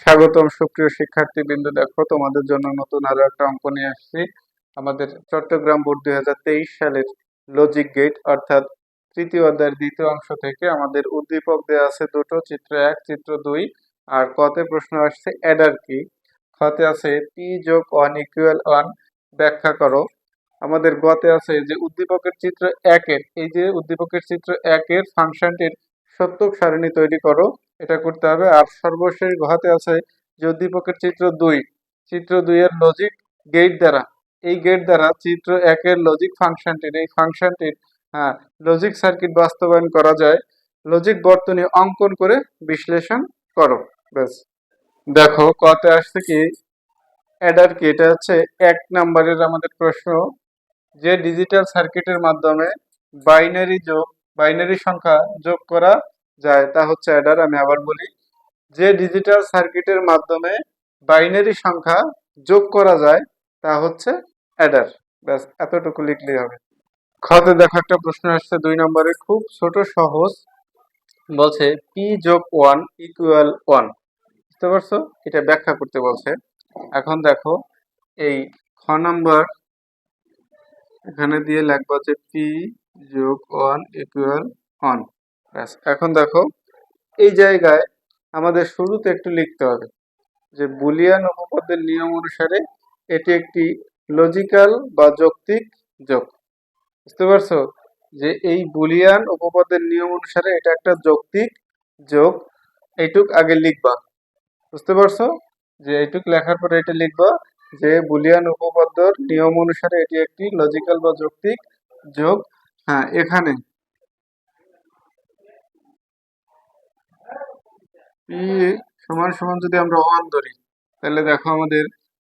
স্বাগতম সুপ্রিয় শিক্ষার্থী বিন্দু দেখো, তোমাদের জন্য নতুন আরও একটা অঙ্ক নিয়ে আসছি। আমাদের চট্টগ্রাম বোর্ড দুই হাজার তেইশ সালের লজিক গেট অর্থাৎ তৃতীয় অধ্যায়ের দ্বিতীয় অংশ থেকে আমাদের উদ্দীপক দেওয়া আছে দুটো, চিত্র এক, চিত্র দুই, আর কতে প্রশ্ন আসছে অ্যাডার কি খতে আছে পি যোগ ওয়ান ইকুয়াল ওয়ান ব্যাখ্যা করো। আমাদের গতে আছে যে উদ্দীপকের চিত্র একের, এই যে উদ্দীপকের চিত্র একের ফাংশনটির সত্যক সারণী তৈরি করো। এটা করতে হবে। আর সর্বশেষ ঘতে আছে যে উদ্দীপকের চিত্র দুই। চিত্র দুই এর লজিক গেট দ্বারা। এই গেট দ্বারা চিত্র একের লজিক ফাংশনটির এই ফাংশনটির হ্যাঁ লজিক সার্কিট বাস্তবায়ন করা যায়। লজিক বর্তনী অঙ্কন করে বিশ্লেষণ করো। ব্যাস। দেখো, কতে আসছে কি? অ্যাডার কি? এটা হচ্ছে এক নাম্বারের আমাদের প্রশ্ন। যে ডিজিটাল সার্কিটের মাধ্যমে বাইনারি যোগ বাইনারি সংখ্যা যোগ করা যায়, তা হচ্ছে অ্যাডার, আমি আবার বলি, যে ডিজিটাল সার্কিটের মাধ্যমে বাইনারি সংখ্যা যোগ করা যায়, তা হচ্ছে অ্যাডার। ব্যাস, এতটুকু লিখলেই হবে। খতে দেখো একটা প্রশ্ন আসছে, দুই নম্বরে, খুব ছোট, সহজ, বলছে পি যোগ ওয়ান ইকুয়াল ওয়ান বুঝতে পারছ? এটা ব্যাখ্যা করতে বলছে। এখন দেখো, এই খ নম্বর, এখানে দিয়ে লিখব যে পি যোগ ওয়ান ইকুয়াল ওয়ান এখন দেখো, এই জায়গায় আমাদের শুরুতে একটু লিখতে হবে যে বুলিয়ান উপপাদ্যের নিয়ম অনুসারে এটি একটি লজিক্যাল বা যৌক্তিক যোগ। বুঝতে পারছ? যে এই বুলিয়ান উপপাদ্যের নিয়ম অনুসারে এটা একটা যৌক্তিক যোগ, এইটুক আগে লিখবা। বুঝতে পারছ? যে এইটুক লেখার পরে এটা লিখবা যে বুলিয়ান উপপাদ্যর নিয়ম অনুসারে এটি একটি লজিক্যাল বা যৌক্তিক যোগ। হ্যাঁ এখানে পি সমান সমান যদি আমরা ওয়ান ধরি, তাহলে দেখো আমাদের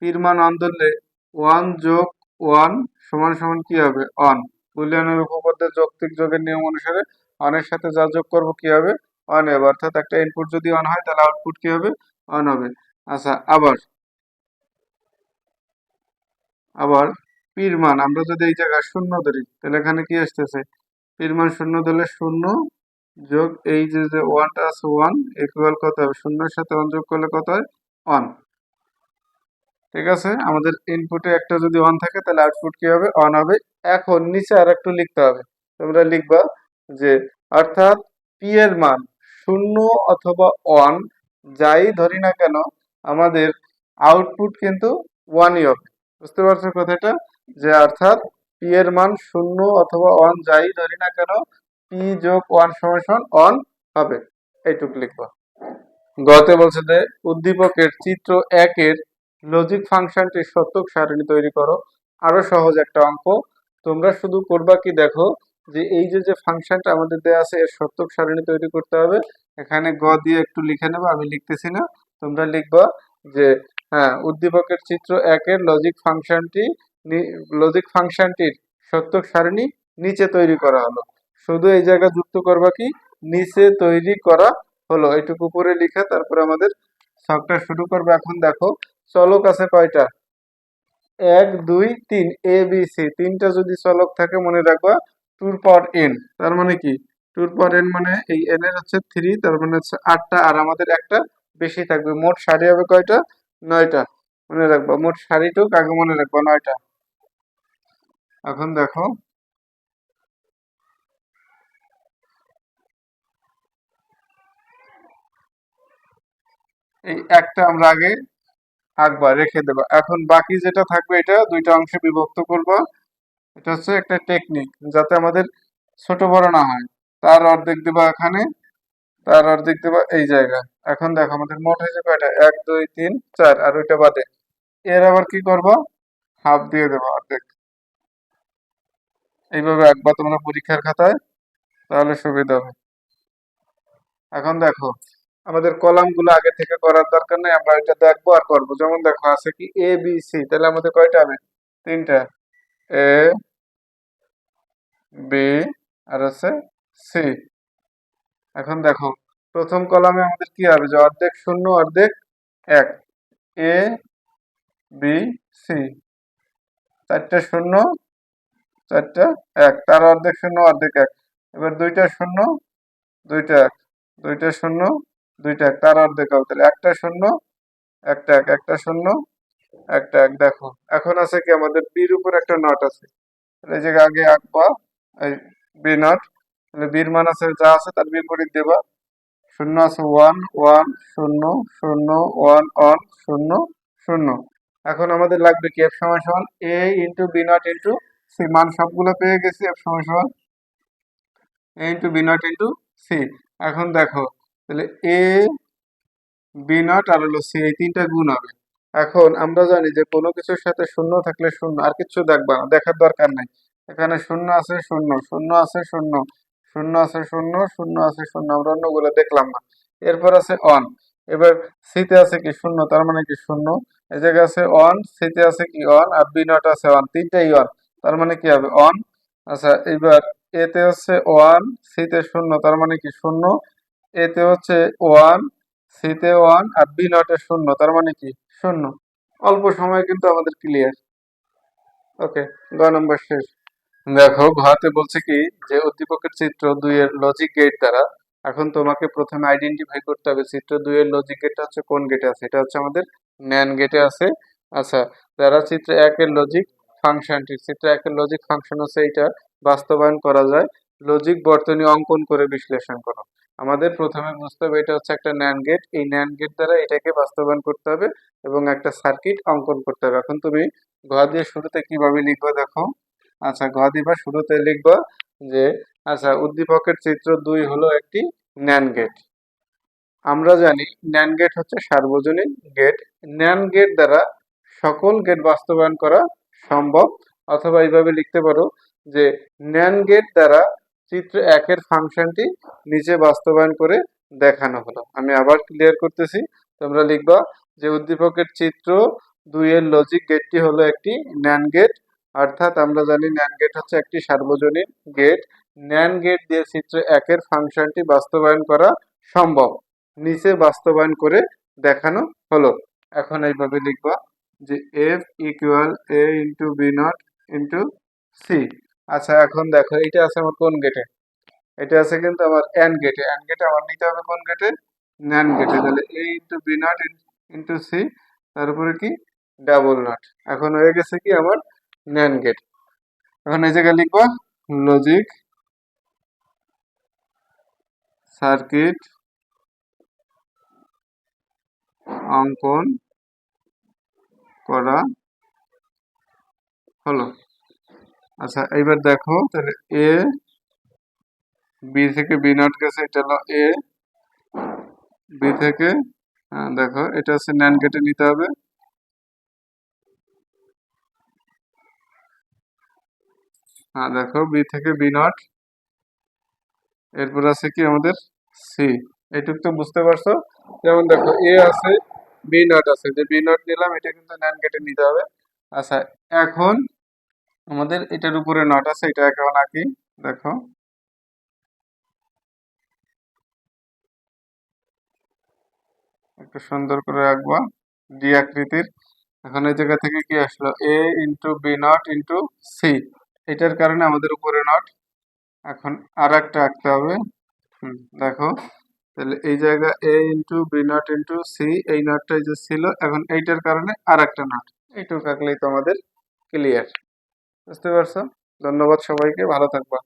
পির মান ওয়ান ধরলে ওয়ান যোগ ওয়ান সমান সমান কি হবে? অন বুলিয়ানের উপপাদ্যের যৌক্তিক যোগের নিয়ম অনুসারে অনের সাথে যা যোগ করব কি হবে? অন হবে অর্থাৎ একটা ইনপুট যদি অন হয়, তাহলে আউটপুট কি হবে? অন হবে। আচ্ছা আবার আবার পির মান, আমরা যদি এই জায়গায় শূন্য ধরি, তাহলে এখানে কি আসতেছে? পির মান শূন্য ধরলে শূন্য যোগ এই যে যে ওয়ানটা আছে ওয়ান ইকুয়াল কত হবে? শূন্যের সাথে ওয়ান যোগ করলে কত হয়? ওয়ান ঠিক আছে? আমাদের ইনপুটে একটা যদি ওয়ান থাকে, তাহলে আউটপুট কি হবে? অন হবে। এখন নিচে আর একটু লিখতে হবে। তোমরা লিখবা যে, অর্থাৎ পি এর মান শূন্য অথবা ওয়ান যাই ধরি না কেন, আমাদের আউটপুট কিন্তু ওয়ানই হবে। বুঝতে পারছ কথাটা? যে অর্থাৎ পি এর মান শূন্য অথবা ওয়ান যাই ধরি না কেন পি যোগ ওয়ান সমান অন হবে। এইটুক লিখবা। গতে বলছে যে, উদ্দীপকের চিত্র একের লজিক ফাংশনটির সত্যক সারণী তৈরি করো। আরও সহজ একটা অঙ্ক। তোমরা শুধু করবা কি দেখো, যে এই যে যে ফাংশনটা আমাদের দেওয়া আছে, এর সত্যক সারণী তৈরি করতে হবে। এখানে গ দিয়ে একটু লিখে নেবা, আমি লিখতেছি না। তোমরা লিখবা যে হ্যাঁ উদ্দীপকের চিত্র একের লজিক ফাংশনটি লজিক ফাংশনটির সত্যক সারণী নিচে তৈরি করা হলো। শুধু এই জায়গা যুক্ত করবা কি? নিচে তৈরি করা হলো। এইটুকু উপরে লিখে তারপরে আমাদের ছকটা শুরু করব। এখন দেখো, চলক আছে কয়টা? এক, দুই, তিন এ বি সি তিনটা যদি চলক থাকে, মনে রাখবা টুর পাওয়ার এন তার মানে কি? টুর পাওয়ার এন মানে এই এন এর হচ্ছে থ্রি তার মানে হচ্ছে আটটা। আর আমাদের একটা বেশি থাকবে। মোট সারি হবে কয়টা? নয়টা। মনে রাখবা, মোট সারিটুক, আগে মনে রাখবা, নয়টা। এখন দেখো এই একটা আমরা আগে আঁকবা রেখে দেবো। এখন বাকি যেটা থাকবে এটা দুইটা অংশে বিভক্ত করব। এটা হচ্ছে একটা টেকনিক যাতে আমাদের ছোট বড় না হয়। তার অর্ধেক দেবা এখানে, তার অর্ধেক দেবা এই জায়গা এখন দেখো আমাদের মোট হয়েছে কয়টা এক, দুই, তিন, চার, আর ওইটা বাদে। এর আবার কি করব? হাফ দিয়ে দেবো অর্ধেক। এইভাবে একবার তোমরা পরীক্ষার খাতায়, তাহলে সুবিধা হবে। এখন দেখো আমাদের কলামগুলো আগে থেকে করার দরকার নেই, আমরা এটা দেখব আর করব। যেমন দেখো, আছে কি এ বি সি তাহলে আমাদের কয়টা হবে? তিনটা। এ বি আর আছে সি এখন দেখো, প্রথম কলামে আমাদের কি হবে? যে অর্ধেক শূন্য, অর্ধেক এক। এ বি সি চারটা শূন্য, চারটা এক। তার অর্ধেক শূন্য, অর্ধেক এক। এবার দুইটা শূন্য, দুইটা এক। দুইটা শূন্য দুইটা এক, তার অর্ধেক হবে। তাহলে একটা শূন্য, একটা এক, একটা শূন্য, একটা এক, দেখো। এখন আছে কি আমাদের বির উপর একটা নট আছে। তাহলে এই জায়গায় আগে আঁকবা, এই বি নট তাহলে বির মান আছে, যা আছে তার বিপরীত দেবা। শূন্য আছে ওয়ান ওয়ান শূন্য শূন্য ওয়ান ওয়ান শূন্য শূন্য। এখন আমাদের লাগবে কি? এফ সমান সমান A into B not into C মান সবগুলো পেয়ে গেছি এফ সমান সমান A into B not into C এখন দেখো তাহলে এ বি নট আর হলো সি এই তিনটা গুণ হবে। এখন আমরা জানি যে কোনো কিছুর সাথে শূন্য থাকলে শূন্য, আর কিছু দেখবা না, দেখার দরকার নাই। এখানে শূন্য আছে শূন্য শূন্য আছে শূন্য শূন্য আছে শূন্য শূন্য আছে শূন্য, আমরা অন্যগুলো দেখলাম না। এরপর আছে অন এবার সিতে আছে কি শূন্য, তার মানে কি শূন্য? এই জায়গায় আছে অন সিতে আছে কি অন আর বি নট আছে অন তিনটাই অন তার মানে কি হবে? অন আচ্ছা এবার এতে হচ্ছে ওয়ান সিতে শূন্য, তার মানে কি শূন্য? এতে হচ্ছে ওয়ান সিতে ওয়ান আর বি নটে শূন্য, তার মানে কি? শূন্য। অল্প সময় কিন্তু আমাদের ক্লিয়ার ওকে গ নম্বর শেষ। দেখো ঘতে বলছে কি, যে উদ্দীপকের চিত্র দুই এর লজিক গেট দ্বারা, এখন তোমাকে প্রথমে আইডেন্টিফাই করতে হবে চিত্র দুই এর লজিক গেটটা হচ্ছে কোন গেটে আছে? এটা হচ্ছে আমাদের ন্যান গেটে আছে। আচ্ছা যারা চিত্র একের লজিক ফাংশনটি চিত্র একের লজিক ফাংশন হচ্ছে এটা বাস্তবায়ন করা যায়। লজিক বর্তনী অঙ্কন করে বিশ্লেষণ করো। আমাদের প্রথমে বুঝতে হবে এটা হচ্ছে একটা ন্যান গেট এই ন্যান গেট দ্বারা এটাকে বাস্তবায়ন করতে হবে এবং একটা সার্কিট অঙ্কন করতে হবে। এখন তুমি ঘ দিয়ে শুরুতে কীভাবে লিখবে দেখো? আচ্ছা ঘ দিবা শুরুতে লিখবা যে আচ্ছা উদ্দীপকের চিত্র দুই হলো একটি ন্যান গেট আমরা জানি ন্যান গেট হচ্ছে সার্বজনীন গেট ন্যান গেট দ্বারা সকল গেট বাস্তবায়ন করা সম্ভব। অথবা এইভাবে লিখতে পারো যে ন্যান গেট দ্বারা চিত্র একের ফাংশনটি নিচে বাস্তবায়ন করে দেখানো হলো। আমি আবার ক্লিয়ার করতেছি, তোমরা লিখবা যে উদ্দীপকের চিত্র দুইয়ের লজিক গেটটি হলো একটি ন্যান গেট অর্থাৎ আমরা জানি ন্যান গেট হচ্ছে একটি সার্বজনীন গেট ন্যান গেট দিয়ে চিত্র একের ফাংশনটি বাস্তবায়ন করা সম্ভব। নিচে বাস্তবায়ন করে দেখানো হলো। এখন এইভাবে লিখবা যে F equal A into B not into C আচ্ছা এখন দেখো, এটা আছে আমার কোন গেটে এটা আছে কিন্তু আমার এন গেটে এন গেটে আমার নিতে হবে কোন গেটে ন্যান গেটে তাহলে A into B not into C তারপরে কি? ডাবল নট এখন হয়ে গেছে কি আমার ন্যান গেট এখন এই জায়গায় লিখবা লজিক সার্কিট অঙ্কন করা হলো। আচ্ছা এইবার দেখো, তাহলে এ বি থেকে বি নট গেছে, এটা হলো এ বি থেকে দেখো, এটা হচ্ছে ন্যান কেটে নিতে হবে। হ্যাঁ দেখো বি থেকে বি নট এরপর আছে কি আমাদের? সি এইটুকু তো বুঝতে পারছ? যেমন দেখো এ আছে বি নট আছে। যে বি নট নিলাম, এটা কিন্তু ন্যান কেটে নিতে হবে। আচ্ছা এখন আমাদের এটার উপরে নট আছে, এটা এখন আঁকি দেখো। একটু সুন্দর করে রাখবা ডি আকৃতির। এখন এই জায়গা থেকে কি আসলো? A into B not into C এটার কারণে আমাদের উপরে নট এখন আর একটা আঁকতে হবে। দেখো। তাহলে এই জায়গা A into B not into C এই নটটাই যে ছিল, এখন এইটার কারণে আর একটা নট এইটুকু আঁকলেই তো আমাদের ক্লিয়ার বুঝতে পারছ? ধন্যবাদ সবাইকে ভালো থাকবা।